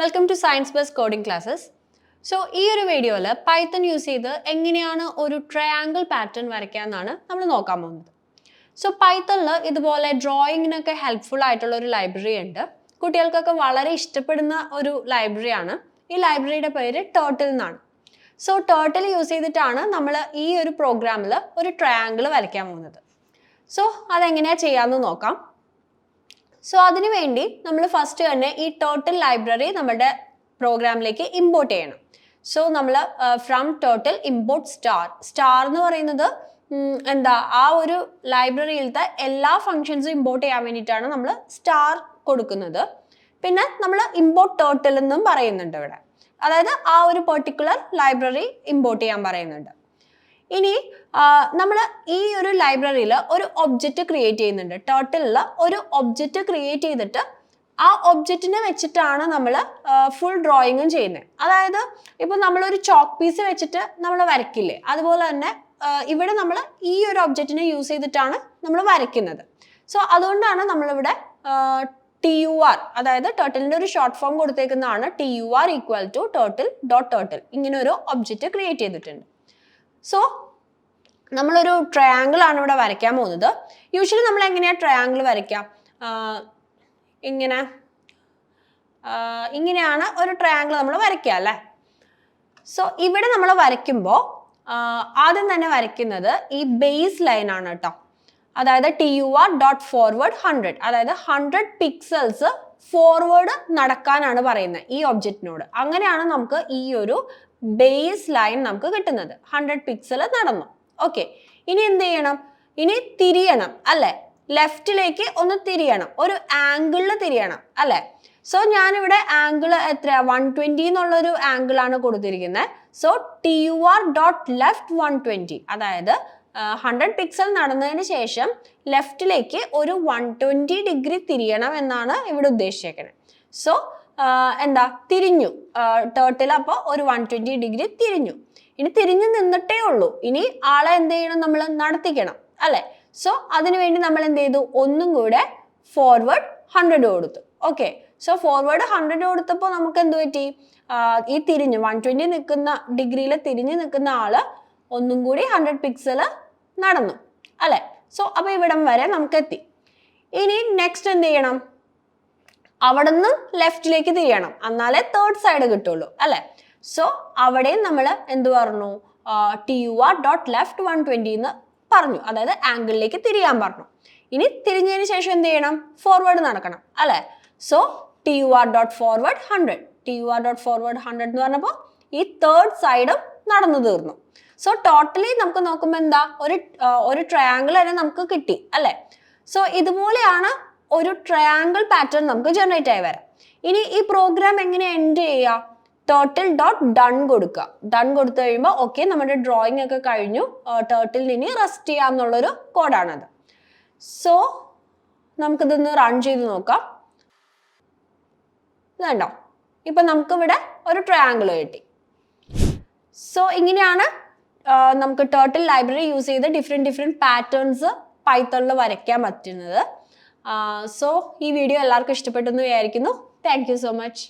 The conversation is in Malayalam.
Welcome to science bus coding classes so ഈ ഒരു വീഡിയോയിൽ പൈത്തൺ യൂസ് ചെയ്ത് എങ്ങനെയാണ് ഒരു ട്രയാങ്കിൾ പാറ്റേൺ വരയ്ക്കാമെന്നാണ് നമ്മൾ നോക്കാൻ പോകുന്നത്. സോ പൈത്തണിൽ ഇതുപോലെ ഡ്രോയിങ്ങിനൊക്കെ ഹെൽപ്ഫുൾ ആയിട്ടുള്ള ഒരു ലൈബ്രറി ഉണ്ട്. കുട്ടികൾക്കൊക്കെ വളരെ ഇഷ്ടപ്പെടുന്ന ഒരു ലൈബ്രറിയാണ് ഈ ലൈബ്രറിയുടെ പേര് ടേർട്ടിൽ എന്നാണ്. സോ ടേർട്ടിൽ യൂസ് ചെയ്തിട്ടാണ് നമ്മൾ ഈ ഒരു പ്രോഗ്രാമിൽ ഒരു ട്രയാങ്കിൾ വരയ്ക്കാൻ പോകുന്നത്. സോ അതെങ്ങനെയാണ് ചെയ്യാമെന്ന് നോക്കാം. സോ അതിനു വേണ്ടി നമ്മൾ ഫസ്റ്റ് തന്നെ ഈ ടോട്ടൽ ലൈബ്രറി നമ്മുടെ പ്രോഗ്രാമിലേക്ക് ഇമ്പോർട്ട് ചെയ്യണം. സോ നമ്മൾ from turtle import star star എന്ന് പറയുന്നത് എന്താ ആ ഒരു ലൈബ്രറിയിലത്തെ എല്ലാ ഫങ്ഷൻസും ഇമ്പോർട്ട് ചെയ്യാൻ വേണ്ടിയിട്ടാണ് നമ്മൾ സ്റ്റാർ കൊടുക്കുന്നത്. പിന്നെ നമ്മൾ ഇമ്പോർട്ട് ടോട്ടൽ എന്നും പറയുന്നുണ്ട് ഇവിടെ. അതായത് ആ ഒരു പെർട്ടിക്കുലർ ലൈബ്രറി ഇമ്പോർട്ട് ചെയ്യാൻ പറയുന്നുണ്ട്. ഇനി നമ്മൾ ഈ ഒരു ലൈബ്രറിയിൽ ഒരു ഒബ്ജക്റ്റ് ക്രിയേറ്റ് ചെയ്യുന്നുണ്ട്. ടോട്ടലിൽ ഒരു ഒബ്ജക്റ്റ് ക്രിയേറ്റ് ചെയ്തിട്ട് ആ ഒബ്ജക്റ്റിനെ വെച്ചിട്ടാണ് നമ്മൾ ഫുൾ ഡ്രോയിങ്ങും ചെയ്യുന്നത്. അതായത് ഇപ്പം നമ്മളൊരു ചോക്ക് പീസ് വെച്ചിട്ട് നമ്മൾ വരയ്ക്കില്ലേ? അതുപോലെ തന്നെ ഇവിടെ നമ്മൾ ഈ ഒരു ഒബ്ജക്റ്റിനെ യൂസ് ചെയ്തിട്ടാണ് നമ്മൾ വരയ്ക്കുന്നത്. സോ അതുകൊണ്ടാണ് നമ്മളിവിടെ ടി യു ആർ അതായത് ടോട്ടലിന്റെ ഒരു short form കൊടുത്തേക്കുന്നതാണ് T U R equal to turtle dot turtle ഇങ്ങനെ ഒരു ഒബ്ജക്റ്റ് ക്രിയേറ്റ് ചെയ്തിട്ടുണ്ട്. സോ നമ്മളൊരു ട്രയാങ്കിൾ ആണ് ഇവിടെ വരയ്ക്കാൻ പോകുന്നത്. യൂഷ്വലി നമ്മൾ എങ്ങനെയാണ് ട്രയാങ്കിൾ വരയ്ക്കാം? ഇങ്ങനെ ഇങ്ങനെയാണ് ഒരു ട്രയാങ്കിൾ നമ്മൾ വരയ്ക്കുക അല്ലേ? സോ ഇവിടെ നമ്മൾ വരയ്ക്കുമ്പോൾ ആദ്യം തന്നെ വരയ്ക്കുന്നത് ഈ ബേസ് ലൈൻ ആണ് കേട്ടോ. അതായത് T U R dot forward hundred അതായത് ഹൺഡ്രഡ് പിക്സൽസ് ഫോർവേഡ് നടക്കാനാണ് പറയുന്നത് ഈ ഒബ്ജക്റ്റിനോട് അങ്ങനെയാണ് നമുക്ക് ഈ ഒരു ബേസ് ലൈൻ നമുക്ക് കിട്ടുന്നത്. ഹൺഡ്രഡ് പിക്സൽ നടന്നു. ഓക്കെ ഇനി എന്ത് ചെയ്യണം? ഇനി തിരിയണം അല്ലെ? ലെഫ്റ്റിലേക്ക് ഒന്ന് തിരിയണം ഒരു ആംഗിളിൽ തിരിയണം അല്ലെ? സോ ഞാനിവിടെ ആംഗിൾ എത്ര വൺ ട്വന്റി എന്നുള്ളൊരു ആംഗിളാണ് കൊടുത്തിരിക്കുന്നത് so T U R dot left one twenty അതായത് ഹൺഡ്രഡ് പിക്സൽ നടന്നതിന് ശേഷം ലെഫ്റ്റിലേക്ക് ഒരു വൺ ട്വന്റി ഡിഗ്രി തിരിയണം എന്നാണ് ഇവിടെ ഉദ്ദേശിച്ചേക്കുന്നത് സോ എന്താ തിരിഞ്ഞു. ടേർട്ടിൽ അപ്പോൾ ഒരു വൺ ട്വന്റി ഡിഗ്രി തിരിഞ്ഞു. ഇനി തിരിഞ്ഞു നിന്നിട്ടേ ഉള്ളൂ. ഇനി ആളെ എന്ത് ചെയ്യണം നമ്മൾ നടത്തിക്കണം അല്ലേ? സോ അതിനുവേണ്ടി നമ്മൾ എന്ത് ചെയ്തു? ഒന്നും കൂടെ ഫോർവേഡ് ഹൺഡ്രഡ് കൊടുത്തു. ഓക്കെ സോ ഫോർവേഡ് ഹൺഡ്രഡ് കൊടുത്തപ്പോൾ നമുക്ക് എന്ത് പറ്റി? ഈ തിരിഞ്ഞു വൺ ട്വന്റി നിൽക്കുന്ന ഡിഗ്രിയിൽ തിരിഞ്ഞു നിൽക്കുന്ന ആൾ ഒന്നും കൂടി ഹൺഡ്രഡ് പിക്സൽ നടന്നു അല്ലേ? സോ അപ്പോൾ ഇവിടം വരെ നമുക്ക് എത്തി ഇനി നെക്സ്റ്റ് എന്ത് ചെയ്യണം? അവിടെ ലെഫ്റ്റിലേക്ക് തിരിയണം. എന്നാലേ തേർഡ് സൈഡ് കിട്ടുള്ളൂ അല്ലെ? സോ അവിടെയും നമ്മൾ എന്ത് പറഞ്ഞു? T U R dot left one twenty എന്ന് പറഞ്ഞു. അതായത് ആംഗിളിലേക്ക് തിരിയാൻ പറഞ്ഞു. ഇനി തിരിഞ്ഞതിന് ശേഷം എന്ത് ചെയ്യണം? ഫോർവേഡ് നടക്കണം അല്ലെ? So T U R dot forward hundred T U R dot forward hundred എന്ന് പറഞ്ഞപ്പോൾ ഈ തേർഡ് സൈഡും നടന്നു തീർന്നു. സോ ടോട്ടലി നമുക്ക് നോക്കുമ്പോൾ എന്താ? ഒരു ഒരു ട്രയാങ്കിൾ തന്നെ നമുക്ക് കിട്ടി അല്ലേ? സോ ഇതുപോലെയാണ് ഒരു ട്രയാങ്കിൾ പാറ്റേൺ നമുക്ക് ജനറേറ്റ് ആയി വരാം. ഇനി ഈ പ്രോഗ്രാം എങ്ങനെ എൻഡ് ചെയ്യുക? ടേർട്ടിൽ ഡോട്ട് ഡൺ കൊടുക്കുക. ഡൺ കൊടുത്തു കഴിയുമ്പോൾ ഓക്കെ നമ്മുടെ ഡ്രോയിങ് ഒക്കെ കഴിഞ്ഞു. ടേർട്ടിൽ ഇനി റെസ്റ്റ് ചെയ്യാം എന്നുള്ളൊരു കോഡാണത് സോ നമുക്കിതൊന്ന് റൺ ചെയ്ത് നോക്കാം. ഇതുണ്ടോ? ഇപ്പം നമുക്കിവിടെ ഒരു ട്രയാങ്കിൾ കിട്ടി. സോ ഇങ്ങനെയാണ് നമുക്ക് ടേർട്ടിൽ ലൈബ്രറി യൂസ് ചെയ്ത് ഡിഫറെന്റ് ഡിഫറെന്റ് പാറ്റേൺസ് പൈത്തണിൽ വരയ്ക്കാൻ പറ്റുന്നത്. സോ ഈ വീഡിയോ എല്ലാവർക്കും ഇഷ്ടപ്പെട്ടെന്ന് വിചാരിക്കുന്നു. Thank so much